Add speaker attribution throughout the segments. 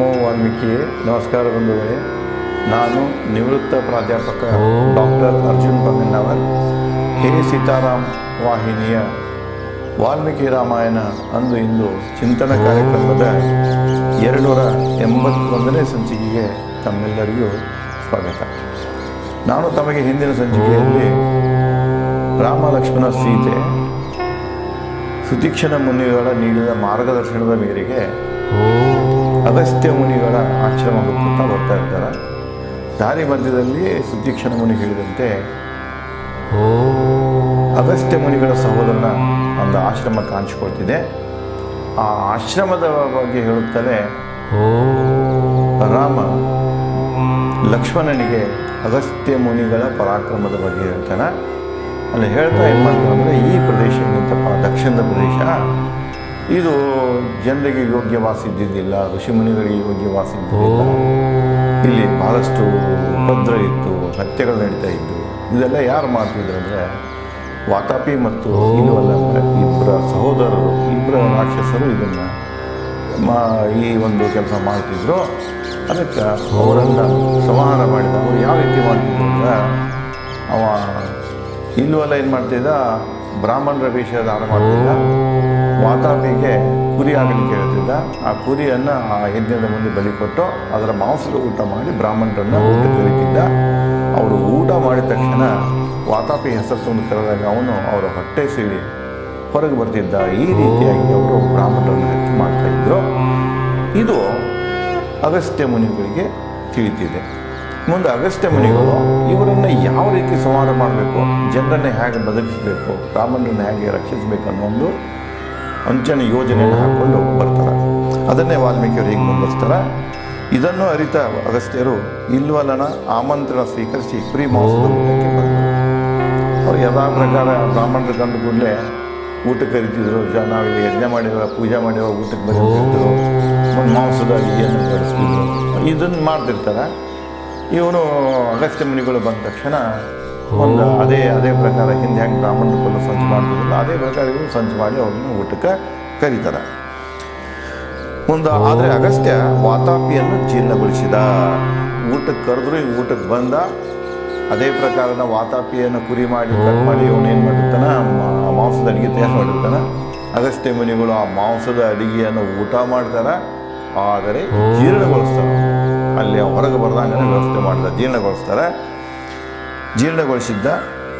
Speaker 1: ವಾಲ್ಮೀಕಿ ನಮಸ್ಕಾರ ಬಂಧುಗಳೇ. ನಾನು ನಿವೃತ್ತ ಪ್ರಾಧ್ಯಾಪಕ ಡಾಕ್ಟರ್ ಅರ್ಜುನ್ ಬಂಗನ್ನವರ್ ಹೇ ಸೀತಾರಾಮ್ ವಾಹಿನಿಯ ವಾಲ್ಮೀಕಿ ರಾಮಾಯಣ ಅಂದು ಇಂದು ಚಿಂತನ ಕಾರ್ಯಕ್ರಮದ ಎರಡುನೂರ ಎಂಬತ್ತೊಂದನೇ ಸಂಚಿಕೆಗೆ ತಮ್ಮೆಲ್ಲರಿಗೂ ಸ್ವಾಗತ. ನಾನು ತಮಗೆ ಹಿಂದಿನ ಸಂಚಿಕೆಯಲ್ಲಿ ರಾಮ ಲಕ್ಷ್ಮಣ ಸೀತೆ ಸುತೀಕ್ಷಣ ಮುನಿಗಳ ನೀಡಿದ ಮಾರ್ಗದರ್ಶನದ ಮೇರೆಗೆ ಅಗಸ್ತ್ಯ ಮುನಿಗಳ ಆಶ್ರಮ ಹುಡುಕುತ್ತಾ ಬರ್ತಾ ಇರ್ತಾರೆ ದಾರಿ ಮಧ್ಯದಲ್ಲಿ ಸುದೀಕ್ಷಣ ಮುನಿ ಹೇಳಿದಂತೆ ಅಗಸ್ತ್ಯ ಮುನಿಗಳ ಸಹೋದರನ ಒಂದು ಆಶ್ರಮ ಕಾಣಿಸ್ಕೊಳ್ತಿದೆ. ಆ ಆಶ್ರಮದ ಬಗ್ಗೆ ಹೇಳುತ್ತಲೇ ರಾಮ ಲಕ್ಷ್ಮಣನಿಗೆ ಅಗಸ್ತ್ಯ ಮುನಿಗಳ ಪರಾಕ್ರಮದ ಬಗ್ಗೆ ಹೇಳ್ತಾನೆ. ಅಲ್ಲಿ ಹೇಳ್ತಾ ಏನು ಮಾಡ್ತಾರೆ ಅಂದರೆ ಈ ಪ್ರದೇಶ ಏನಂತಪ್ಪ ದಕ್ಷಿಣದ ಪ್ರದೇಶ ಇದು ಜನರಿಗೆ ಯೋಗ್ಯವಾಸಿದ್ದಿದ್ದಿಲ್ಲ ಋಷಿಮುನಿಗಳಿಗೆ ಯೋಗ್ಯವಾಸಿ ಇದ್ದಿದ್ದಿಲ್ಲ ಇಲ್ಲಿ ಬಹಳಷ್ಟು ಉಪದ್ರ ಇತ್ತು ಹತ್ಯೆಗಳು ನಡೀತಾ ಇತ್ತು. ಇದೆಲ್ಲ ಯಾರು ಮಾಡ್ತಿದ್ರು ಅಂದರೆ ವಾತಾಪಿ ಮತ್ತು ಇಬ್ಬರ ಸಹೋದರರು ಇಬ್ಬರ ರಾಕ್ಷಸರು ಇದನ್ನು ಮಾ ಈ ಒಂದು ಕೆಲಸ ಮಾಡ್ತಿದ್ರು. ಅದಕ್ಕೆ ಅವರನ್ನು ಸಂಹಾರ ಮಾಡಿದ ಅವರು ಯಾವ ರೀತಿ ಮಾಡ್ತಿದ್ರು ಅಂದ್ರೆ ಅವ ಇಲ್ವಲ್ಲ ಏನು ಮಾಡ್ತಿದ್ದ? ಬ್ರಾಹ್ಮಣರ ವೇಷ ಧಾರ ಮಾಡ್ತಿದ್ದ. ವಾತಾಪಿಗೆ ಕುರಿ ಆಗಲಿಕ್ಕೆ ಇರೋದ್ರಿಂದ ಆ ಕುರಿಯನ್ನು ಆ ಯಜ್ಞದ ಮುಂದೆ ಬಲಿ ಕೊಟ್ಟು ಅದರ ಮಾಂಸದ ಊಟ ಮಾಡಿ ಬ್ರಾಹ್ಮಣರನ್ನು ಊಟ ಕರೀತಿದ್ದ ಅವರು ಊಟ ಮಾಡಿದ ತಕ್ಷಣ ವಾತಾಪಿ ಹೆಸರು ಕರೆದಾಗ ಅವನು ಅವರ ಹೊಟ್ಟೆ ಸೀಳಿ ಹೊರಗೆ ಬರ್ತಿದ್ದ. ಈ ರೀತಿಯಾಗಿ ಅವರು ಬ್ರಾಹ್ಮಣರನ್ನು ಹತ್ಯೆ ಮಾಡ್ತಾ ಇದ್ರು. ಇದು ಅಗಸ್ತ್ಯ ಮುನಿಗಳಿಗೆ ತಿಳಿತಿದೆ. ಮುಂದೆ ಅಗಸ್ತ್ಯ ಮುನಿಗಳು ಇವರನ್ನು ಯಾವ ರೀತಿ ಸಂಹಾರ ಮಾಡಬೇಕು ಜನರನ್ನು ಹೇಗೆ ಬದುಕಿಸಬೇಕು ಬ್ರಾಹ್ಮಣರನ್ನು ಹೇಗೆ ರಕ್ಷಿಸಬೇಕು ಅನ್ನೋ ಒಂದು ಅಂಚನೆ ಯೋಜನೆಯನ್ನು ಹಾಕ್ಕೊಂಡು ಬರ್ತಾರೆ. ಅದನ್ನೇ ವಾಲ್ಮೀಕಿಯವರು ಹೀಗೆ ಮುಂದುವರಿಸ್ತಾರೆ? ಇದನ್ನು ಅರಿತ ಅಗಸ್ತ್ಯರು ಇಲ್ವಲನ ಆಮಂತ್ರಣ ಸ್ವೀಕರಿಸಿ ಕುರಿ ಮಾಂಸದ ಊಟಕ್ಕೆ ಬಂದರು. ಅವ್ರು ಯಥಾ ಪ್ರಕಾರ ಬ್ರಾಹ್ಮಣರು ಕಂಡು ಕೂಡಲೇ ಊಟಕ್ಕೆ ಕರಿತಿದ್ರು ಜ ನಾವಿಲ್ಲಿ ಯಜ್ಞ ಮಾಡಿವ ಪೂಜೆ ಮಾಡಿವ ಊಟಕ್ಕೆ ಬರೀತಿದ್ರು ಮಾಂಸದ ಅಡಿಗೆಯನ್ನು ಬಡಿಸ್ತಿದ್ರು ಇದನ್ನು ಮಾಡ್ತಿರ್ತಾರೆ. ಇವನು ಅಗಸ್ತ್ಯ ಮುನಿಗಳು ಬಂದ ತಕ್ಷಣ ಒಂದು ಅದೇ ಅದೇ ಪ್ರಕಾರ ಹಿಂದೆ ಹೆಂಗೆ ಬ್ರಾಹ್ಮಣರು ಕೊಲ್ಲ ಸಂಚು ಮಾಡ್ತಿದ್ರಲ್ಲ ಅದೇ ಪ್ರಕಾರ ಇವರು ಸಂಚು ಮಾಡಿ ಅವ್ರನ್ನ ಊಟಕ್ಕೆ ಕರೀತಾರೆ. ಒಂದು ಆದರೆ ಅಗಸ್ತ್ಯ ವಾತಾಪಿಯನ್ನು ಜೀರ್ಣಗೊಳಿಸಿದ. ಊಟಕ್ಕೆ ಕರೆದ್ರು ಈ ಊಟಕ್ಕೆ ಬಂದ. ಅದೇ ಪ್ರಕಾರದ ವಾತಾಪಿಯನ್ನು ಕುರಿ ಮಾಡಿ ಕಟ್ ಮಾಡಿ ಅವನು ಏನು ಮಾಡಿರ್ತಾನೆ? ಮಾಂಸದ ಅಡಿಗೆ ತಯಾರು ಮಾಡಿರ್ತಾನೆ. ಅಗಸ್ತ್ಯ ಮುನಿಗಳು ಆ ಮಾಂಸದ ಅಡಿಗೆಯನ್ನು ಊಟ ಮಾಡ್ತಾರೆ. ಆದರೆ ಜೀರ್ಣಗೊಳಿಸ್ತಾರೆ. ಅಲ್ಲಿ ಹೊರಗೆ ಬರ್ದಂಗೆ ವ್ಯವಸ್ಥೆ ಮಾಡ್ತಾರೆ ಜೀರ್ಣಗೊಳಿಸ್ತಾರೆ. ಜೀರ್ಣಗೊಳಿಸಿದ್ದ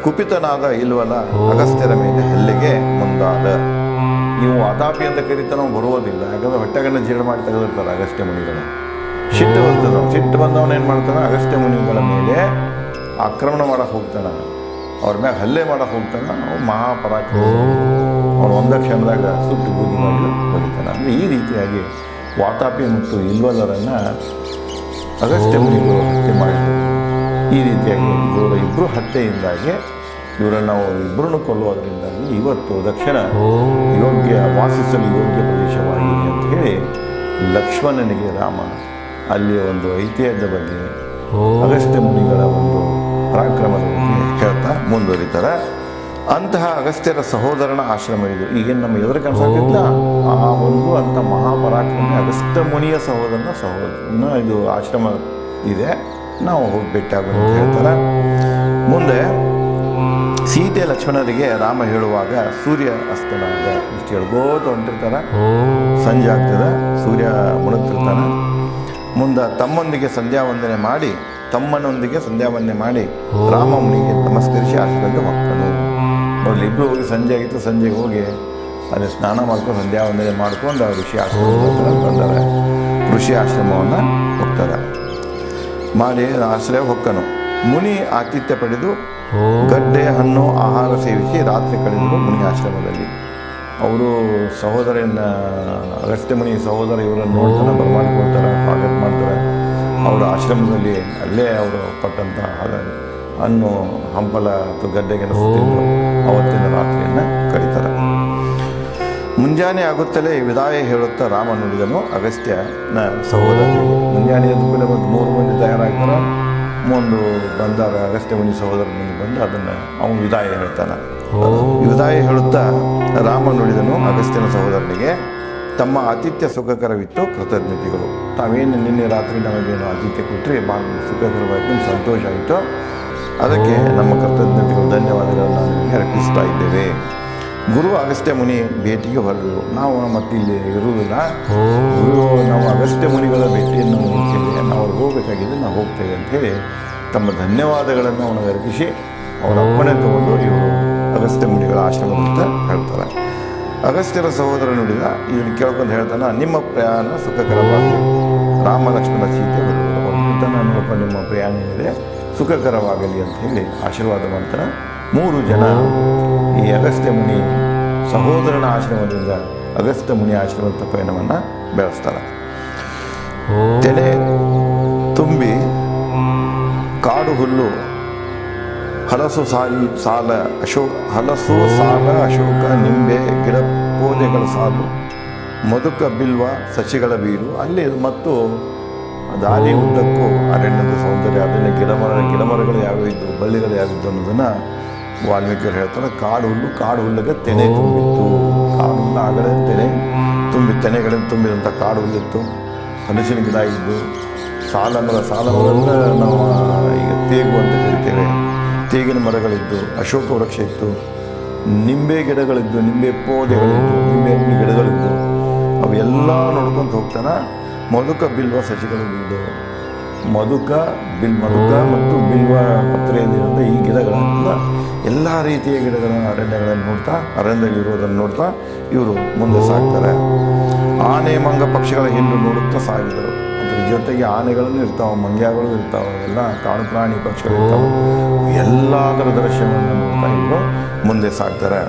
Speaker 1: ಕುಪಿತನಾದ ಇಲ್ವಲ್ಲ ಅಗಸ್ತ್ಯರ ಮೇಲೆ ಹಲ್ಲೆಗೆ ಮುಂದಾದ. ನೀವು ವಾತಾಪಿ ಅಂತ ಕರೀತಾನೆ ಬರುವುದಿಲ್ಲ. ಯಾಕಂದ್ರೆ ಹೊಟ್ಟೆಗಳನ್ನ ಜೀರ್ಣ ಮಾಡಿ ತೆಗೆದಿರ್ತಾರೆ ಅಗಸ್ತ್ಯ ಮುನಿಗಳು. ಸಿಟ್ಟು ಬರ್ತದ ಸಿಟ್ಟು ಬಂದವನು ಏನು ಮಾಡ್ತಾನೆ? ಅಗಸ್ತ್ಯ ಮುನಿಗಳ ಮೇಲೆ ಆಕ್ರಮಣ ಮಾಡಕ್ಕೆ ಹೋಗ್ತಾನೆ. ಅವ್ರ ಮ್ಯಾಗ ಹಲ್ಲೆ ಮಾಡಕ್ಕೆ ಹೋಗ್ತಾನೆ. ಅವ್ನು ಮಹಾಪರಾಕ್ರಮ. ಅವನು ಒಂದ ಕ್ಷಣದಾಗ ಸುಟ್ಟು ಬೂದಿ ಮಾಡಿ ಬರೀತಾನೆ ಅಂದರೆ ಈ ರೀತಿಯಾಗಿ ವಾತಾಪಿ ಮತ್ತು ಇಲ್ವಲ್ಲರನ್ನು ಅಗಸ್ತ್ಯ ಮುನಿಗಳು ಹತ್ಯೆ ಮಾಡಿದರು ಈ ರೀತಿಯಾಗಿ ಇವರ ಇಬ್ಬರು ಹತ್ಯೆಯಿಂದಾಗಿ ಇವರನ್ನು ನಾವು ಇಬ್ಬರನ್ನು ಕೊಲ್ಲುವುದರಿಂದಾಗಿ ಇವತ್ತು ದಕ್ಷಿಣ ಯೋಗ್ಯ ವಾಸಿಸಲು ಯೋಗ್ಯ ಪ್ರದೇಶವಾಗಿದೆ ಅಂತ ಹೇಳಿ ಲಕ್ಷ್ಮಣನಿಗೆ ರಾಮ ಅಲ್ಲಿಯ ಒಂದು ಐತಿಹ್ಯದ ಬಗ್ಗೆ ಅಗಸ್ತ್ಯ ಮುನಿಗಳ ಒಂದು ಪರಾಕ್ರಮದ ಬಗ್ಗೆ ಹೇಳ್ತಾ ಮುಂದುವರಿತಾರೆ. ಅಂತಹ ಅಗಸ್ತ್ಯರ ಸಹೋದರನ ಆಶ್ರಮ ಇದು. ಈಗೇನು ನಮ್ಮ ಎದುರು ಕಾಣಿಸ್ತಿಲ್ಲ ಆ ಒಂದು ಅಂತ ಮಹಾಪರಾಕ್ರಮಿ ಅಗಸ್ತ್ಯ ಮುನಿಯ ಸಹೋದರನ ಸಹೋದರನ ಇದು ಆಶ್ರಮ ಇದೆ. ನಾವು ಹೋಗಿ ಅಂತ ಹೇಳ್ತಾರೆ. ಮುಂದೆ ಸೀತೆ ಲಕ್ಷ್ಮಣರಿಗೆ ರಾಮ ಹೇಳುವಾಗ ಸೂರ್ಯ ಅಸ್ತನ ಇಷ್ಟು ಹೇಳ್ಕೋತ ಹೊಂಟಿರ್ತಾರೆ ಸಂಜೆ ಆಗ್ತದೆ ಸೂರ್ಯ ಮುಳುಗ್ತಿರ್ತಾನೆ. ಮುಂದೆ ತಮ್ಮೊಂದಿಗೆ ಸಂಧ್ಯಾ ವಂದನೆ ಮಾಡಿ ತಮ್ಮನೊಂದಿಗೆ ಸಂಧ್ಯಾ ವಂದನೆ ಮಾಡಿ ರಾಮನಿಗೆ ನಮಸ್ಕರಿಸಿ ಆಶ್ರಮಕ್ಕೆ ಹೋಗ್ತಾನೆ ಅವ್ರಲ್ಲಿ ಇಬ್ಬರು ಹೋಗಿ ಸಂಜೆ ಆಗಿತ್ತು ಸಂಜೆಗೆ ಹೋಗಿ ಅಲ್ಲಿ ಸ್ನಾನ ಮಾಡ್ಕೊಂಡು ಸಂಧ್ಯಾ ವಂದನೆ ಮಾಡ್ಕೊಂಡು ಋಷಿ ಆಶ್ರಮ ಬಂದರೆ ಋಷಿ ಆಶ್ರಮವನ್ನು ಹೋಗ್ತಾರೆ. ಮಾಡಿ ಆಶ್ರಯ ಹೊಕ್ಕನು. ಮುನಿ ಆತಿಥ್ಯ ಪಡೆದು ಗಡ್ಡೆ, ಹಣ್ಣು, ಆಹಾರ ಸೇವಿಸಿ ರಾತ್ರಿ ಕಳೆದರು ಮುನಿ ಆಶ್ರಮದಲ್ಲಿ. ಅವರು ಸಹೋದರನ ಅಗಸ್ತ್ಯ ಮುನಿ ಸಹೋದರ ಇವರನ್ನು ನೋಡ್ತಾನೆ ಬರಮಾಡಿಕೊಳ್ತಾರೆ ಸ್ವಾಗತ ಮಾಡ್ತಾರೆ. ಅವರ ಆಶ್ರಮದಲ್ಲಿ ಅಲ್ಲೇ ಅವರು ಪಟ್ಟಂತಹ ಹಣ್ಣು, ಹಂಪಲ ಅಥವಾ ಗಡ್ಡೆಗೆ ಅವತ್ತಿನ ರಾತ್ರಿಯನ್ನು ಕಳೀತಾರೆ ಮುಂಜಾನೆ ಆಗುತ್ತಲೇ ವಿದಾಯ ಹೇಳುತ್ತಾ ರಾಮ ನುಡಿದನು ಅಗಸ್ತ್ಯನ ಸಹೋದರರು ಮುಂಜಾನೆ ಎದ್ದು ಕೂಡ ಒಂದು ಮೂರು ಮಂದಿ ತಯಾರಾಗ್ತಾರೆ. ಮುಂದು ಬಂದಾಗ ಅಗಸ್ತ್ಯ ಮುನಿ ಸಹೋದರ ಮುಂದೆ ಬಂದು ಅದನ್ನು ಅವನು ವಿದಾಯ ಹೇಳ್ತಾನೆ. ವಿದಾಯ ಹೇಳುತ್ತಾ ರಾಮ ನುಡಿದನು ಅಗಸ್ತ್ಯನ ಸಹೋದರನಿಗೆ ತಮ್ಮ ಆತಿಥ್ಯ ಸುಖಕರವಿತ್ತು ಕೃತಜ್ಞತೆಗಳು. ತಾವೇನು ನಿನ್ನೆ ರಾತ್ರಿ ನಮಗೇನು ಆತಿಥ್ಯ ಕೊಟ್ಟರೆ ಭಾಳ ಸುಖಕರವಾಯಿತು ಸಂತೋಷ ಆಯಿತು. ಅದಕ್ಕೆ ನಮ್ಮ ಕೃತಜ್ಞತೆಗಳು ಧನ್ಯವಾದಗಳನ್ನು ಅರ್ಪಿಸ್ತಾ ಇದ್ದೇವೆ. ಗುರು ಅಗಸ್ತ್ಯ ಮುನಿ ಭೇಟಿಗೆ ಹೊರಟರು. ನಾವು ಮತ್ತೆ ಇಲ್ಲಿ ಇರುವುದಿಲ್ಲ. ಗುರು ನಾವು ಅಗಸ್ತ್ಯ ಮುನಿಗಳ ಭೇಟಿಯನ್ನು ಹೋಗ್ತೇವೆ ನಾವು ಅವ್ರಿಗೆ ಹೋಗಬೇಕಾಗಿದೆ ನಾವು ಹೋಗ್ತೇವೆ ಹೇಳಿ ತಮ್ಮ ಧನ್ಯವಾದಗಳನ್ನು ಅವನು ಅರ್ಪಿಸಿ ಅವರ ಅಪ್ಪಣೆ ತಗೊಂಡು ಇವರು ಅಗಸ್ತ್ಯ ಮುನಿಗಳ ಆಶ್ರಮ ಅಂತ ಹೇಳ್ತಾರೆ ಅಗಸ್ತ್ಯರ ಸಹೋದರ ನುಡಿದ ಇವನು ಕೇಳ್ಕೊಂಡು ಹೇಳ್ತಾನೆ ನಿಮ್ಮ ಪ್ರಯಾಣ ಸುಖಕರವಾಗಿ ರಾಮ ಲಕ್ಷ್ಮಣ ಸೀತೆ ಬರುವುದು ನೋಡಪ್ಪ ನಿಮ್ಮ ಪ್ರಯಾಣ ಏನಿದೆ ಸುಖಕರವಾಗಲಿ ಅಂತ ಹೇಳಿ ಆಶೀರ್ವಾದ ಮಾಡ್ತಾರೆ ಮೂರು ಜನ ಈ ಅಗಸ್ತ್ಯ ಮುನಿ ಸಹೋದರನ ಆಶ್ರಮದಿಂದ ಅಗಸ್ತ್ಯ ಮುನಿ ಆಶ್ರಮದ ಪಯಣವನ್ನು ಬೆಳೆಸ್ತಾರೆ. ತೆನೆ ತುಂಬಿ ಕಾಡು ಹುಲ್ಲು, ಹಲಸು ಸಾಲಿ, ಸಾಲ ಅಶೋಕ ಹಲಸು ಸಾಲ ಅಶೋಕ, ನಿಂಬೆ, ಗಿಡ ಪೂಜೆಗಳ ಸಾಲು, ಮಧುಕ ಬಿಲ್ವ, ಸಸಿಗಳ ಬೀರು ಅಲ್ಲಿ ಮತ್ತು ದಾರಿ ಉದ್ದಕ್ಕೂ ಅರಣ್ಯದ ಸೌಂದರ್ಯ ಅದನ್ನು ಗಿಡಮರ, ಗಿಡಮರಗಳು ಯಾವ್ಯಾವ ಇದ್ದು ಬಳ್ಳಿಗಳು ಯಾವಿದ್ದು ಅನ್ನೋದನ್ನು ವಾಲ್ಮೀಕಿಯವರು ಹೇಳ್ತಾರೆ, ಕಾಡು ಹುಲ್ಲು, ಕಾಡು ಹುಲ್ಲಿಗೆ ತೆನೆ ತುಂಬಿತ್ತು. ಕಾಡು ಹುಲ್ಲು ತೆನೆ ತುಂಬಿ, ತೆನೆಗಳಿಂದ ತುಂಬಿದಂಥ ಕಾಡು ಹುಲ್ಲಿತ್ತು. ಹಲಸಿನ ಗಿಡ ಇದ್ದು ಸಾಲ ಮರ ಸಾಲ ನಾವು ಈಗ ತೇಗು ಅಂತ ಕರಿತೇವೆ. ತೇಗಿನ ಮರಗಳಿದ್ದು, ಅಶೋಕ ವೃಕ್ಷ ಇತ್ತು. ನಿಂಬೆ ಗಿಡಗಳಿದ್ದು, ನಿಂಬೆ ಪೋದೆಗಳಿದ್ದು, ನಿಂಬೆ ಹಣ್ಣು ಗಿಡಗಳಿದ್ದು, ಅವೆಲ್ಲ ನೋಡ್ಕೊಂತ ಹೋಗ್ತಾನೆ. ಮಧುಕ, ಬಿಲ್ವ ಸಸಿಗಳು ಇದ್ದು ಮಧುಕ, ಬಿಲ್, ಮಧುಕ ಮತ್ತು ಬಿಲ್ವ ಪತ್ರೆಯಲ್ಲಿರುವಂಥ ಈ ಗಿಡಗಳನ್ನ ಎಲ್ಲ ರೀತಿಯ ಗಿಡಗಳನ್ನು, ಅರಣ್ಯಗಳನ್ನು ನೋಡ್ತಾ ಅರಣ್ಯದಲ್ಲಿರುವುದನ್ನು ನೋಡ್ತಾ ಇವರು ಮುಂದೆ ಸಾಕ್ತಾರೆ. ಆನೆ, ಮಂಗ, ಪಕ್ಷಿಗಳ ಹಿಂಡು ನೋಡುತ್ತಾ ಸಾಗಿದರು. ಅದ್ರ ಜೊತೆಗೆ ಆನೆಗಳನ್ನು ಇರ್ತಾವೆ, ಮಂಗ್ಯಗಳು ಇರ್ತಾವೆ ಎಲ್ಲ ಕಾಡು ಪ್ರಾಣಿ ಪಕ್ಷಿಗಳು ಎಲ್ಲ ಥರ ದೃಶ್ಯವನ್ನು ನೋಡ್ತಾ ಇವರು ಮುಂದೆ ಸಾಕ್ತಾರೆ.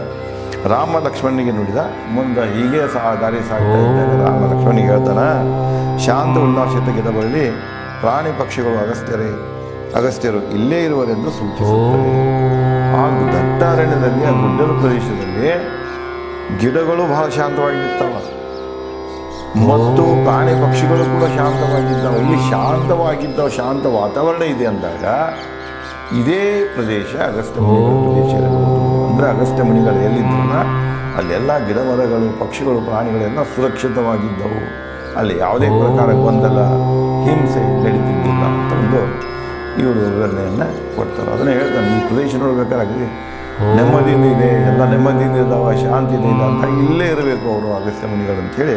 Speaker 1: ರಾಮ ಲಕ್ಷ್ಮಣನಿಗೆ ನುಡಿದ, ಮುಂದೆ ಹೀಗೆ ಸಹ ದಾರಿ ಸಾಗ್ತಾ ಇದ್ದಾಗ ರಾಮ ಲಕ್ಷ್ಮಣಿಗೆ ಹೇಳ್ತಾನೆ, ಶಾಂತ, ಉಲ್ಲಾಸಿತ ಗಿಡಗಳಲ್ಲಿ ಪ್ರಾಣಿ ಪಕ್ಷಿಗಳು ಅಗಸ್ತ್ಯರೇ, ಅಗಸ್ತ್ಯರು ಇಲ್ಲೇ ಇರುವರೆಂದು ಸೂಚಿಸುತ್ತದೆ ದಟ್ಟ ಅರಣ್ಯದಲ್ಲಿ ಆ ಗುಡ್ಡದ ಪ್ರದೇಶದಲ್ಲಿ ಗಿಡಗಳು ಬಹಳ ಶಾಂತವಾಗಿರ್ತಾವ. ಮತ್ತು ಪ್ರಾಣಿ ಪಕ್ಷಿಗಳು ಕೂಡ ಶಾಂತವಾಗಿದ್ದಾವೆ. ಇಲ್ಲಿ ಶಾಂತವಾಗಿದ್ದಾವೆ ಶಾಂತ ವಾತಾವರಣ ಇದೆ ಅಂದಾಗ ಇದೇ ಪ್ರದೇಶ ಅಗಸ್ತ್ಯ ಪ್ರದೇಶ ಅಂದರೆ ಅಗಸ್ತ್ಯ ಮುನಿಗಳು ಎಲ್ಲಿದ್ರಲ್ಲ, ಅಲ್ಲೆಲ್ಲ ಗಿಡ ಮರಗಳು ಪಕ್ಷಿಗಳು, ಪ್ರಾಣಿಗಳೆಲ್ಲ ಸುರಕ್ಷಿತವಾಗಿದ್ದವು. ಅಲ್ಲಿ ಯಾವುದೇ ಪ್ರಕಾರ ಗೊಂದಲ ಹಿಂಸೆ ನಡೀತಿದ್ದಿಲ್ಲ ಅಂತ ಒಂದು ಇವರು ವಿವರಣೆಯನ್ನು ಕೊಡ್ತಾರೆ. ಅದನ್ನು ಹೇಳ್ತಾನೆ ಈ ಪ್ರದೇಶ ನೋಡ್ಬೇಕಾದ್ರೆ ನೆಮ್ಮದಿಯಿಂದ ಇದೆ, ಎಲ್ಲ ನೆಮ್ಮದಿಯಿಂದ ಇದ್ದಾವ ಶಾಂತಿಯಿಂದ ಇದೆ ಅಂತ ಇಲ್ಲೇ ಇರಬೇಕು ಅವರು ಅಗಸ್ತ್ಯ ಮುನಿಗಳು ಅಂಥೇಳಿ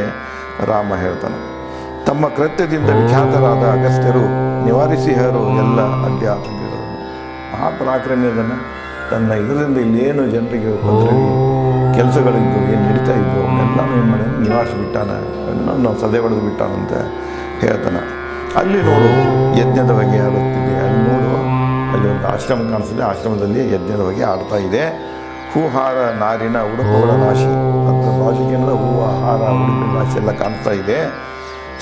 Speaker 1: ರಾಮ ಹೇಳ್ತಾನೆ. ತಮ್ಮ ಕೃತ್ಯದಿಂದ ವಿಖ್ಯಾತರಾದ ಅಗಸ್ತ್ಯರು, ನಿವಾರಿಸಿಹರು ಎಲ್ಲ ಅಧ್ಯಾತ್ಮಗಳನ್ನು ಮಹಾಪರಾಕ್ರಮ್ಯದನ್ನು ತನ್ನ ಇದರಿಂದ ಇಲ್ಲೇನು ಜನರಿಗೆ ಕೆಲಸಗಳಿದ್ದು, ಏನು ನಡೀತಾ ಇದ್ದು ಅವನ್ನೆಲ್ಲ ಏನು ಮಾಡಿ ನಿವಾರಿಸಿ ಬಿಟ್ಟಾನ ನಾವು ಸದೆ ಹೊಡೆದು ಬಿಟ್ಟಾನಂತ ಹೇಳ್ತಾನೆ. ಅಲ್ಲಿ ನೋಡು, ಯಜ್ಞದ ಬಗ್ಗೆ ಆಡುತ್ತಿದೆ ಅಲ್ಲಿ ನೋಡು ಅಲ್ಲಿ ಒಂದು ಆಶ್ರಮ ಕಾಣಿಸ್ತಿದೆ. ಆಶ್ರಮದಲ್ಲಿ ಯಜ್ಞದ ಬಗ್ಗೆ ಆಡ್ತಾ ಇದೆ. ಹೂಹಾರ, ನಾರಿನ ಉಡುಪುಗಳ ರಾಶಿ. ಅಂತ ಏನಂದ್ರೆ ಹೂವು ಹಾರ ಉಡುಪಿನ ರಾಶಿ ಎಲ್ಲ ಕಾಣ್ತಾ ಇದೆ.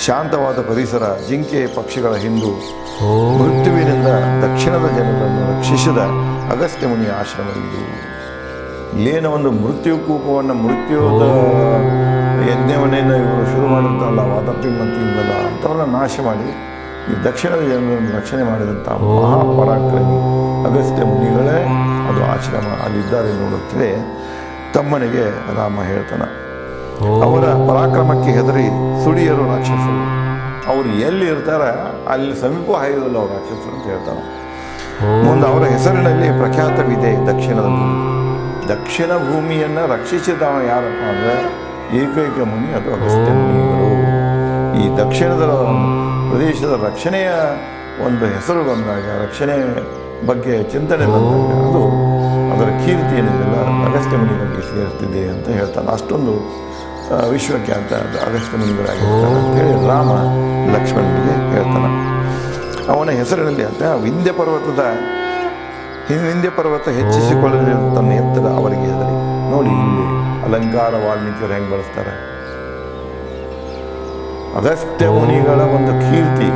Speaker 1: ಶಾಂತವಾದ ಪರಿಸರ, ಜಿಂಕೆ ಪಕ್ಷಿಗಳ ಹಿಂದು ಮೃತ್ಯುವಿನಿಂದ ದಕ್ಷಿಣದ ಜನರನ್ನು ರಕ್ಷಿಸಿದ ಅಗಸ್ತ್ಯ ಮುನಿಯ ಆಶ್ರಮ ಇದು ಇಲ್ಲೇನೋ ಒಂದು ಮೃತ್ಯು ಕೂಪವನ್ನು ಮೃತ್ಯುದ ಯಜ್ಞವನ್ನೇನು ಇವರು ಶುರು ಮಾಡಿರ್ತಾರಲ್ಲ ವಾತಪಿ ಮತ್ತು ನಾಶ ಮಾಡಿ ಈ ದಕ್ಷಿಣದ ಜನರನ್ನು ರಕ್ಷಣೆ ಮಾಡಿದಂಥ ಮಹಾಪರಾಕ್ರಮಿ ಅಗಸ್ತ್ಯ ಮುನಿಗಳೇ ಅದು ಆಶ್ರಮ ಅಲ್ಲಿದ್ದಾರೆ ನೋಡುತ್ತಲೇ ತಮ್ಮನಿಗೆ ರಾಮ ಹೇಳ್ತಾನೆ ಅವರ ಪರಾಕ್ರಮಕ್ಕೆ ಹೆದರಿ ಸುಳಿಯರು ರಾಕ್ಷಸರು. ಅವರು ಎಲ್ಲಿ ಇರ್ತಾರೆ ಅಲ್ಲಿ ಸಮೀಪ ಹಾಯೋದಿಲ್ಲ ಅವರು ರಾಕ್ಷಸರು ಅಂತ ಹೇಳ್ತಾನೆ. ಮುಂದೆ ಅವರ ಹೆಸರಿನಲ್ಲಿ ಪ್ರಖ್ಯಾತವಿದೆ ದಕ್ಷಿಣದ ಭೂಮಿ. ದಕ್ಷಿಣ ಭೂಮಿಯನ್ನು ರಕ್ಷಿಸಿದವ ಯಾರಪ್ಪ ಅಂದರೆ ಏಕೈಕ ಮುನಿ ಅದು ಅಗಸ್ತ್ಯ ಮುನಿಗಳು ಈ ದಕ್ಷಿಣದ ಪ್ರದೇಶದ ರಕ್ಷಣೆಯ ಒಂದು ಹೆಸರು ಬಂದಾಗ, ರಕ್ಷಣೆ ಬಗ್ಗೆ ಚಿಂತನೆ ಬಂದಾಗ ಅದು ಅದರ ಕೀರ್ತಿ ಏನಿದೆಯಲ್ಲ ಅಗಸ್ತ್ಯ ಮುನಿಗಳಿಗೆ ಸೇರ್ತಿದೆ ಅಂತ ಹೇಳ್ತಾನೆ. ಅಷ್ಟೊಂದು ವಿಶ್ವಕ್ಕೆ ಅಂತ ಅಗಸ್ತ್ಯ ಮುನಿಗಳಾಗಿರ್ತಾರೆ ಅಂತೇಳಿ ರಾಮ ಲಕ್ಷ್ಮಣನಿಗೆ ಹೇಳ್ತಾನೆ. ಅವನ ಹೆಸರಿನಲ್ಲಿ ಅಂತ ವಿಂಧ್ಯ ಪರ್ವತದ ವಿಂಧ್ಯ ಪರ್ವತ ಹೆಚ್ಚಿಸಿಕೊಳ್ಳಲಿ ತನ್ನ ಎತ್ತರ ಅವರಿಗೆ ಹೆದರಿ ನೋಡಿ ಇಲ್ಲಿ ಅಲಂಕಾರ ವಾಲ್ಮೀಕಿಯರು ಹೆಂಗೆ ಬಳಸ್ತಾರೆ. ಅಗಸ್ತ್ಯ ಮುನಿಗಳ ಒಂದು ಕೀರ್ತಿ.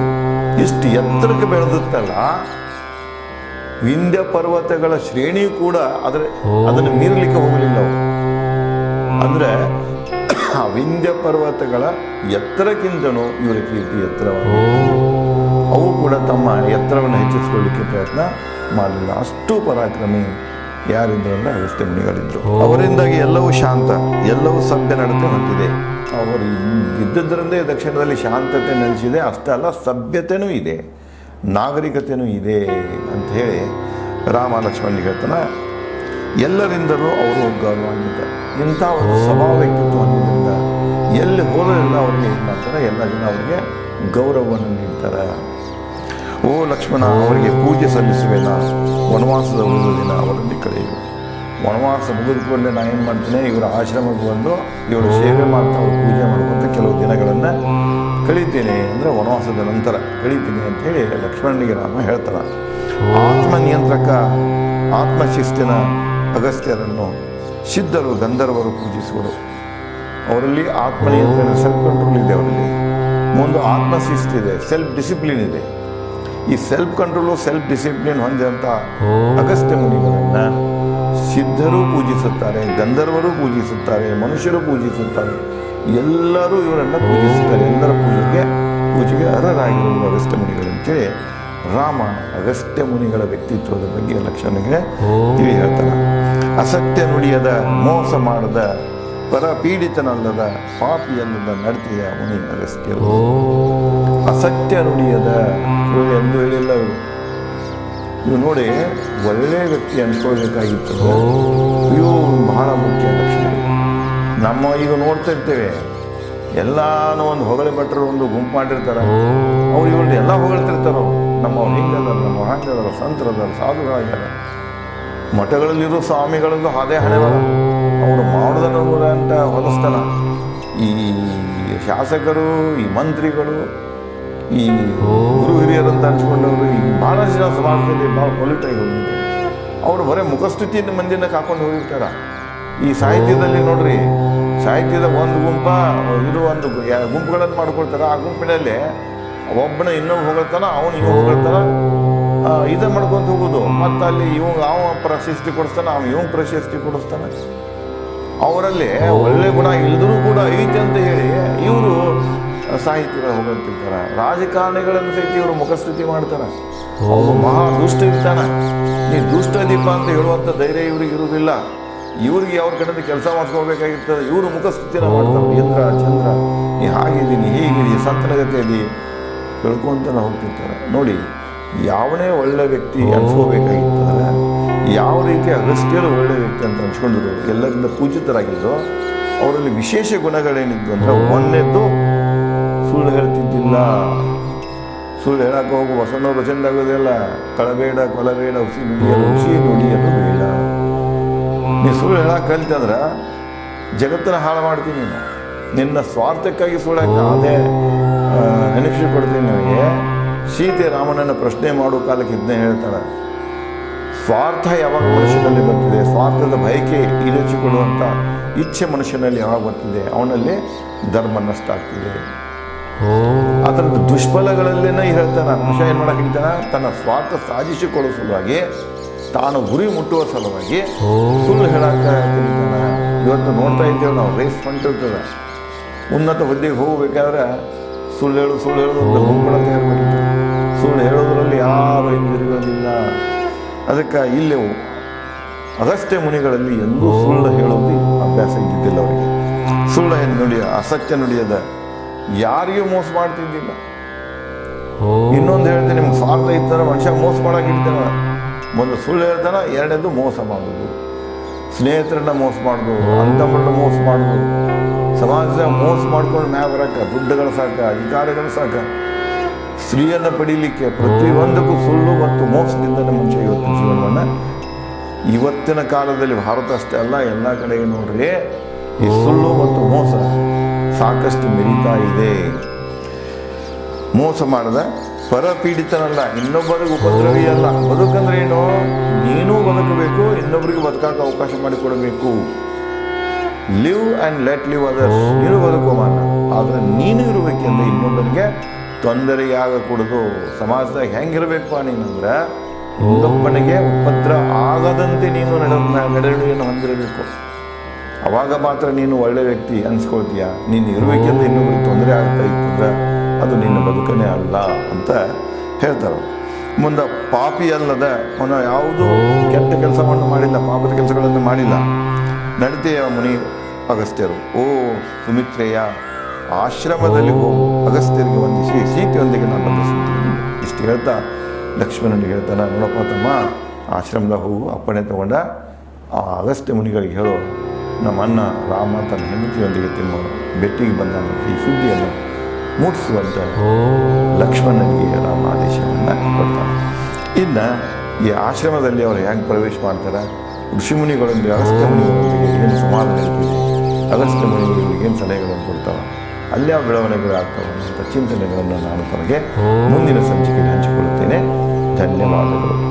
Speaker 1: ಇಷ್ಟು ಎತ್ತರಕ್ಕೆ ಬೆಳೆದಿತ್ತಲ್ಲ ವಿಂಧ್ಯ ಪರ್ವತಗಳ ಶ್ರೇಣಿ ಕೂಡ ಅದರ ಅದನ್ನು ಮೀರಲಿಕ್ಕೆ ಹೋಗಲಿಲ್ಲ ಅವರು. ಅಂದ್ರೆ ಆ ವಿಂಧ್ಯ ಪರ್ವತಗಳ ಎತ್ತರಕ್ಕಿಂತನೂ ಇವರ ಕೀರ್ತಿ ಎತ್ತರ ಅವು ಕೂಡ ತಮ್ಮ ಎತ್ತರವನ್ನು ಹೆಚ್ಚಿಸಿಕೊಳ್ಳಿಕ್ಕೆ ಪ್ರಯತ್ನ ಮಾಡಲಿಲ್ಲ. ಅಷ್ಟು ಪರಾಕ್ರಮಿ ಯಾರಿದ್ರು ಅಂದರೆ ಅಗಸ್ತ್ಯ ಮುನಿಗಳಿದ್ರು ಅವರಿಂದಾಗಿ ಎಲ್ಲವೂ ಶಾಂತ ಎಲ್ಲವೂ ಸಭ್ಯ ನಡತೆ ಹೊಂದಿದೆ. ಅವರು ಇದ್ದದ್ರಿಂದೇ ದಕ್ಷಿಣದಲ್ಲಿ ಶಾಂತತೆ ನೆಲೆಸಿದೆ. ಅಷ್ಟೇ ಅಲ್ಲ ಸಭ್ಯತೆನೂ ಇದೆ ನಾಗರಿಕತೆನೂ ಇದೆ ಅಂತ ಹೇಳಿ ರಾಮ ಲಕ್ಷ್ಮಣ ಹೇಳ್ತಾನೆ ಎಲ್ಲರಿಂದಲೂ ಅವರು ಗೌರವಾನ್ವಿತ ಇಂಥ ಒಂದು ಸ್ವಭಾವ ವ್ಯಕ್ತಿತ್ವ ಹೊಂದಿದ್ದರಿಂದ ಎಲ್ಲಿ ಹೋದರೆಲ್ಲ ಅವ್ರಿಗೆ ಏನು ಮಾಡ್ತಾರೆ? ಎಲ್ಲ ಜನ ಅವರಿಗೆ ಗೌರವವನ್ನು ನೀಡ್ತಾರೆ. ಓ ಲಕ್ಷ್ಮಣ, ಅವರಿಗೆ ಪೂಜೆ ಸಲ್ಲಿಸುವೆನ? ವನವಾಸದ ಒಂದು ದಿನ ಅವರಲ್ಲಿ ಕಳೆಯುವ ವನವಾಸ ಮುಗಿದ ಕೂಡಲೇ ನಾನು ಏನು ಮಾಡ್ತೇನೆ? ಇವರ ಆಶ್ರಮಕ್ಕೆ ಬಂದು ಇವರು ಸೇವೆ ಮಾಡ್ತಾ ಪೂಜೆ ಮಾಡುವಂಥ ಕೆಲವು ದಿನಗಳನ್ನು ಕಳೀತೀನಿ. ಅಂದರೆ ವನವಾಸದ ನಂತರ ಕಳೀತೀನಿ ಹೇಳಿ ಲಕ್ಷ್ಮಣನಿಗೆ ರಾಮ ಹೇಳ್ತಾನೆ. ಆತ್ಮ ನಿಯಂತ್ರಕ ಆತ್ಮಶಿಸ್ತಿನ ಅಗಸ್ತ್ಯರನ್ನು ಸಿದ್ಧರು, ಗಂಧರ್ವರು ಪೂಜಿಸುವರು. ಅವರಲ್ಲಿ ಆತ್ಮ ನಿಯಂತ್ರಣ ಸೆಲ್ಫ್ ಕಂಟ್ರೋಲ್ ಇದೆ ಅವರಲ್ಲಿ. ಮುಂದೆ ಆತ್ಮಶಿಸ್ತಿದೆ ಸೆಲ್ಫ್ ಡಿಸಿಪ್ಲಿನ್ ಇದೆ. ಈ ಸೆಲ್ಫ್ ಕಂಟ್ರೋಲು ಸೆಲ್ಫ್ ಡಿಸಿಪ್ಲಿನ್ ಹೊಂದಿದಂಥ ಅಗಸ್ತ್ಯ ಮುನಿಗಳನ್ನ ಸಿದ್ಧರು ಪೂಜಿಸುತ್ತಾರೆ ಗಂಧರ್ವರು ಪೂಜಿಸುತ್ತಾರೆ ಮನುಷ್ಯರು ಪೂಜಿಸುತ್ತಾರೆ. ಎಲ್ಲರೂ ಇವರನ್ನು ಪೂಜಿಸುತ್ತಾರೆ. ಎಲ್ಲರ ಪೂಜೆಗೆ ಪೂಜೆಗೆ ಅರ್ಹರಾಗಿರುವುದು ಅಗಸ್ತ್ಯ ಮುನಿಗಳು ಅಂತೇಳಿ ರಾಮ ಅಗಸ್ತ್ಯ ಮುನಿಗಳ ವ್ಯಕ್ತಿತ್ವದ ಬಗ್ಗೆ ಲಕ್ಷಣಗೆ ತಿಳಿ ಹೇಳ್ತಾರೆ ಅಸತ್ಯ ನುಡಿಯದ ಮೋಸ ಮಾಡದ ಪರಪೀಡಿತನಲ್ಲದ ಪಾಪಿಯಲ್ಲದ ನಡತೆಯ ಮುನಿ ಅಗಸ್ತ್ಯರು ಅಸತ್ಯ ನುಡಿಯದ ಸುಳ್ಳು ಎಂದು ಹೇಳಿಲ್ಲ ಇವರು ಇವು ನೋಡಿ ಒಳ್ಳೆ ವ್ಯಕ್ತಿ ಅನ್ಸ್ಕೊಳ್ಬೇಕಾಗಿತ್ತು ಇವು ಬಹಳ ಮುಖ್ಯ ಲಕ್ಷಣ. ನಮ್ಮ ಈಗ ನೋಡ್ತಾ ಇರ್ತೇವೆ ಎಲ್ಲಾನು ಒಂದು ಹೊಗಳಿ ಭಟ್ರು ಒಂದು ಗುಂಪು ಮಾಡಿರ್ತಾರೆ. ಅವ್ರು ಇವ್ರದ್ದು ಎಲ್ಲ ಹೊಗಳ್ತಿರ್ತಾರೋ? ನಮ್ಮ ಹಿಂಗದಾರ ನಮ್ಮ ಹಂಗದಾರ ಸಂತರದಾರ ಸಾಧುಗಳಾಗ್ಯಾರ. ಮಠಗಳಲ್ಲಿರೋ ಸ್ವಾಮಿಗಳದ್ದು ಅದೇ ಹಣೆ ಬರ ಅವರು ಮಾಡೋದನ್ನು ಅಂತ ಹೊಲಸ್ತಾನ. ಈ ಶಾಸಕರು ಈ ಮಂತ್ರಿಗಳು ಈ ಗುರು ಹಿರಿಯರಂತ ಅನ್ಸ್ಕೊಂಡವರು ಈ ಭಾಳಷ್ಟು ಜನ ಸಮಾಜದಲ್ಲಿ ಭಾಳ ಪೊಲಿಟಾಗಿ ಹೋಗಿದ್ದಾರೆ ಅವರು ಬರೀ ಮುಖಸ್ತುತಿಯನ್ನು ಮಂದಿನ ಕಾಕೊಂಡು ಹೋಗಿರ್ತಾರ. ಈ ಸಾಹಿತ್ಯದಲ್ಲಿ ನೋಡ್ರಿ, ಸಾಹಿತ್ಯದ ಒಂದು ಗುಂಪ ಇರುವ ಒಂದು ಗುಂಪುಗಳನ್ನು ಮಾಡ್ಕೊಳ್ತಾರೆ. ಆ ಗುಂಪಿನಲ್ಲಿ ಒಬ್ಬನ ಇನ್ನೊಬ್ಬ ಹೊಗಳ್ತಾನ, ಅವನು ಇವ್ ಹೊಗಳ್ತಾನ. ಇದ ಮಾಡ್ಕೊಂತ ಹೋಗೋದು. ಮತ್ತೆ ಅಲ್ಲಿ ಇವಂಗ ಅವ ಪ್ರಶಸ್ತಿ ಕೊಡಿಸ್ತಾನೆ ಅವ ಇವ್ ಪ್ರಶಸ್ತಿ ಕೊಡಿಸ್ತಾನೆ. ಅವರಲ್ಲಿ ಒಳ್ಳೆ ಗುಣ ಇಲ್ದರೂ ಕೂಡ ಐತೆ ಅಂತ ಹೇಳಿ ಇವರು ಸಾಹಿತ್ಯಗಳು ಹೋಗುತ್ತಿರ್ತಾರೆ ರಾಜಕಾರಣಿಗಳನ್ನು ಸಹಿತ ಇವರು ಮುಖಸ್ಥಿತಿ ಮಾಡ್ತಾರೆ. ಅವರು ಮಹಾ ದುಷ್ಟ ಇರ್ತಾನ. ನೀ ದುಷ್ಟ ದೀಪ ಅಂತ ಹೇಳುವಂಥ ಧೈರ್ಯ ಇವ್ರಿಗೆ ಇರುವುದಿಲ್ಲ. ಇವ್ರಿಗೆ ಅವ್ರ ಕಡೆಯಿಂದ ಕೆಲಸ ಮಾಡ್ಕೋಬೇಕಾಗಿರ್ತದೆ ಇವರು ಮುಖಸ್ತುತಿನ ಮಾಡ್ತಾರೆ. ಇಂದ್ರ ಚಂದ್ರ ನೀ ಹಾಗಿದ್ದೀನಿ ಹೀಗಿದಿ ಸಂತನಗತಿಯಲ್ಲಿ ಬೆಳ್ಕೊಂತ ಹೋಗ್ತಿರ್ತಾರೆ. ನೋಡಿ ಯಾವನೇ ಒಳ್ಳೆ ವ್ಯಕ್ತಿ ಅನ್ಸ್ಕೋಬೇಕಾಗಿರ್ತದೆ ಯಾವ ರೀತಿ ಅಗಸ್ತ್ಯರು ಒಳ್ಳೆ ವ್ಯಕ್ತಿ ಅಂತ ಅನ್ಸ್ಕೊಂಡಿದ್ರು ಎಲ್ಲರಿಂದ ಪೂಜಿತರಾಗಿದ್ದೋ ಅವರಲ್ಲಿ ವಿಶೇಷ ಗುಣಗಳೇನಿದ್ದು ಅಂದ್ರೆ ಒಂದನೇದ್ದು ಸುಳ್ಳು ಹೇಳ್ತಿದ್ದಿಲ್ಲ. ಸುಳ್ಳು ಹೇಳಕ್ಕೆ ಹೋಗು ಹೊಸನವ್ರು ಆಗೋದಿಲ್ಲ ಕಳಬೇಡ, ಕೊಲಬೇಡ, ಹುಸಿ ನುಡಿಯಲು ಹುಸಿ ನುಡಿಯಲು ಬೇಡ. ನೀ ಸುಳ್ಳು ಹೇಳಕ್ಕೆ ಕಲಿತಂದ್ರೆ ಜಗತ್ತನ್ನ ಹಾಳು ಮಾಡ್ತೀನಿ ನೀನು. ನಿನ್ನ ಸ್ವಾರ್ಥಕ್ಕಾಗಿ ಸುಳ್ಳಕ್ಕೆ ಅದೇ ನೆನಪಿಸಿ ಕೊಡ್ತೀನಿ ನಿಮಗೆ ಸೀತೆ ರಾಮನನ್ನು ಪ್ರಶ್ನೆ ಮಾಡೋ ಕಾಲಕ್ಕೆ ಇದನ್ನೇ ಹೇಳ್ತಾಳೆ. ಸ್ವಾರ್ಥ ಯಾವಾಗ ಮನುಷ್ಯನಲ್ಲಿ ಬರ್ತಿದೆ? ಸ್ವಾರ್ಥದ ಬಯಕೆ ಈಡೇರಿಸಿಕೊಳ್ಳುವಂಥ ಇಚ್ಛೆ ಮನುಷ್ಯನಲ್ಲಿ ಯಾವಾಗ ಬರ್ತಿದೆ? ಅವನಲ್ಲಿ ಧರ್ಮ ನಷ್ಟ ಆಗ್ತಿದೆ. ಅದರದ ದುಷ್ಫಲಗಳಲ್ಲೇನೇ ಹೇಳ್ತಾನೆ. ಮನುಷ್ಯ ಏನು ಮಾಡಕ್ಕೆ ಹಿಡಿತಾನ ತನ್ನ ಸ್ವಾರ್ಥ ಸಾಧಿಸಿಕೊಳ್ಳುವ ಸಲುವಾಗಿ ತಾನು ಗುರಿ ಮುಟ್ಟುವ ಸಲುವಾಗಿ ಸುಳ್ಳು ಹೇಳಕ್ಕ ತಿಳಿತಾನ ಇವತ್ತು ನೋಡ್ತಾ ಇದ್ದೇವೆ ನಾವು ರೇಸ್ ಮಾಡಿರ್ತದೆ ಉನ್ನತ ಹುದ್ದೆಗೆ ಹೋಗಬೇಕಾದ್ರೆ ಸುಳ್ಳು ಹೇಳು ಸುಳ್ಳು ಹೇಳೋದು ಅಂತ ತಯಾರು ಸುಳ್ಳು ಹೇಳೋದ್ರಲ್ಲಿ ಯಾರು ಹಿಂದಿರುಗೋದಿಲ್ಲ ಅದಕ್ಕೆ ಇಲ್ಲಿ ಅಗಸ್ತ್ಯ ಮುನಿಗಳಲ್ಲಿ ಎಂದೂ ಸುಳ್ಳು ಹೇಳೋದು ಅಭ್ಯಾಸ ಇದ್ದಿದ್ದಿಲ್ಲ ಅವರಿಗೆ. ಸುಳ್ಳು ಏನು ನುಡಿಯ ಅಸತ್ಯ ನುಡಿಯದ ಯಾರಿಗೂ ಮೋಸ ಮಾಡ್ತಿದ್ದಿಲ್ಲ. ಇನ್ನೊಂದು ಹೇಳ್ತೀನಿ ನಿಮ್ಗೆ ಸ್ವಾರ್ಥ ಇರ್ತಾನೆ ಮನುಷ್ಯ ಮೋಸ ಮಾಡಕ್ಕೆ ಇಡ್ತಾನೆ ಒಂದು ಸುಳ್ಳು ಹೇಳ್ತಾನೆ ಎರಡನೇದು ಮೋಸ ಮಾಡೋದು ಸ್ನೇಹಿತರನ್ನ ಮೋಸ ಮಾಡೋದು ಅಂತಮ್ಮರನ್ನ ಮೋಸ ಮಾಡೋದು ಸಮಾಜದ ಮೋಸ ಮಾಡ್ಕೊಂಡು ಮ್ಯಾಗ ಬರಕ್ಕೆ ದುಡ್ಡುಗಳು ಸಾಕ ಅಧಿಕಾರಗಳು ಸಾಕ. ಸ್ತ್ರೀಯನ್ನು ಪಡೀಲಿಕ್ಕೆ ಪ್ರತಿಯೊಂದಕ್ಕೂ ಸುಳ್ಳು ಮತ್ತು ಮೋಸದಿಂದ ಮನುಷ್ಯ ಇವತ್ತು ಜೀವನವನ್ನು ಇವತ್ತಿನ ಕಾಲದಲ್ಲಿ ಭಾರತ ಅಷ್ಟೇ ಅಲ್ಲ ಎಲ್ಲ ಕಡೆಗೆ ನೋಡ್ರಿ ಈ ಸುಳ್ಳು ಮತ್ತು ಮೋಸ. ಸಾಕಷ್ಟು ಮೆರಿತಾ ಇದೆ. ಮೋಸ ಮಾಡದ ಪರಪೀಡಿತನಲ್ಲ ಇನ್ನೊಬ್ಬರಿಗೂ ಉಪದ್ರವಿ ಅಲ್ಲ. ಬದುಕಂದ್ರೆ ಏನು? ನೀನೂ ಬದುಕಬೇಕು ಇನ್ನೊಬ್ಬರಿಗೆ ಬದುಕಕ್ಕೆ ಅವಕಾಶ ಮಾಡಿಕೊಡಬೇಕು. Live and let live others ನೀನು ಬದುಕೋ ಮಾಡ ಆದರೆ ನೀನು ಇರಬೇಕೆಂದ್ರೆ ಇನ್ನೊಬ್ಬರಿಗೆ ತೊಂದರೆಯಾಗಕೂಡದು. ಸಮಾಜದಾಗ ಹೆಂಗಿರಬೇಕು ನೀನಂದ್ರೆ ಇನ್ನೊಬ್ಬನಿಗೆ ಉಪದ್ರ ಆಗದಂತೆ ನೀನು ನಡ ನಡವಳಿಕೆಯನ್ನು ಹೊಂದಿರಬೇಕು. ಅವಾಗ ಮಾತ್ರ ನೀನು ಒಳ್ಳೆ ವ್ಯಕ್ತಿ ಅನ್ಸ್ಕೊಳ್ತೀಯ? ನೀನು ಇರಬೇಕೆಂದ್ರೆ ಇನ್ನೊಬ್ರಿಗೆ ತೊಂದರೆ ಆಗ್ತಾ ಇತ್ತಂದ್ರೆ ಅದು ನಿನ್ನ ಬದುಕನೇ ಅಲ್ಲ ಅಂತ ಹೇಳ್ತಾರೆ ಮುಂದೆ ಪಾಪಿ ಅಲ್ಲದ ಅವನು ಯಾವುದು ಕೆಟ್ಟ ಕೆಲಸವನ್ನು ಮಾಡಿಲ್ಲ, ಪಾಪದ ಕೆಲಸಗಳನ್ನು ಮಾಡಿಲ್ಲ. ನಡತೆಯ ಮುನಿ ಅಗಸ್ತ್ಯರು, ಓ ಸುಮಿತ್ರೇಯ ಆಶ್ರಮದಲ್ಲಿ ಹೋಗು. ಅಗಸ್ತ್ಯರಿಗೆ ವಂದಿಸಿ ಸೀತೆಯೊಂದಿಗೆ ನಾನು ಬಂಧಿಸುತ್ತೀನಿ ಇಷ್ಟು ಹೇಳ್ತಾ ಲಕ್ಷ್ಮಣನಿಗೆ ಹೇಳ್ತಾನೆ, ನೋಡಪ್ಪ ತಮ್ಮ, ಆಶ್ರಮದ ಹೋಗು, ಅಪ್ಪಣೆ ತಗೊಂಡ ಆ ಅಗಸ್ತ್ಯ ಮುನಿಗಳಿಗೆ ಹೇಳು. ನಮ್ಮ ಅಣ್ಣ ರಾಮ ತನ್ನ ಹೆಂಡತಿಯೊಂದಿಗೆ ತಿಮ್ಮ ಬೆಟ್ಟಿಗೆ ಬಂದ ಈ ಸುದ್ದಿಯನ್ನು ಮೂಡಿಸುವಂತ ಲಕ್ಷ್ಮಣನಿಗೆ ರಾಮ ಆದೇಶವನ್ನು ಕೊಡ್ತಾನೆ. ಇನ್ನು ಈ ಆಶ್ರಮದಲ್ಲಿ ಅವರು ಹೇಗೆ ಪ್ರವೇಶ ಮಾಡ್ತಾರೆ ಋಷಿಮುನಿಗಳೊಂದಿಗೆ ಅಗಸ್ತ್ಯ ಮುನಿಗಳೊಂದಿಗೆ ಏನು ಸಮಾಧಾನ ನಡೀತಿದೆ ಅಗಸ್ತ್ಯ ಮುನಿಗಳಿಗೆ ಏನು ಸಲಹೆಗಳನ್ನು ಕೊಡ್ತಾವೆ ಅಲ್ಲೇ ಬೆಳವಣಿಗೆಗಳು ಆಗ್ತಾವೆ ಅಂತ ಚಿಂತನೆಗಳನ್ನು ನಾನು ತನಗೆ ಮುಂದಿನ ಸಂಚಿಕೆಯಲ್ಲಿ ಹಂಚಿಕೊಳ್ಳುತ್ತೇನೆ. ಧನ್ಯವಾದಗಳು.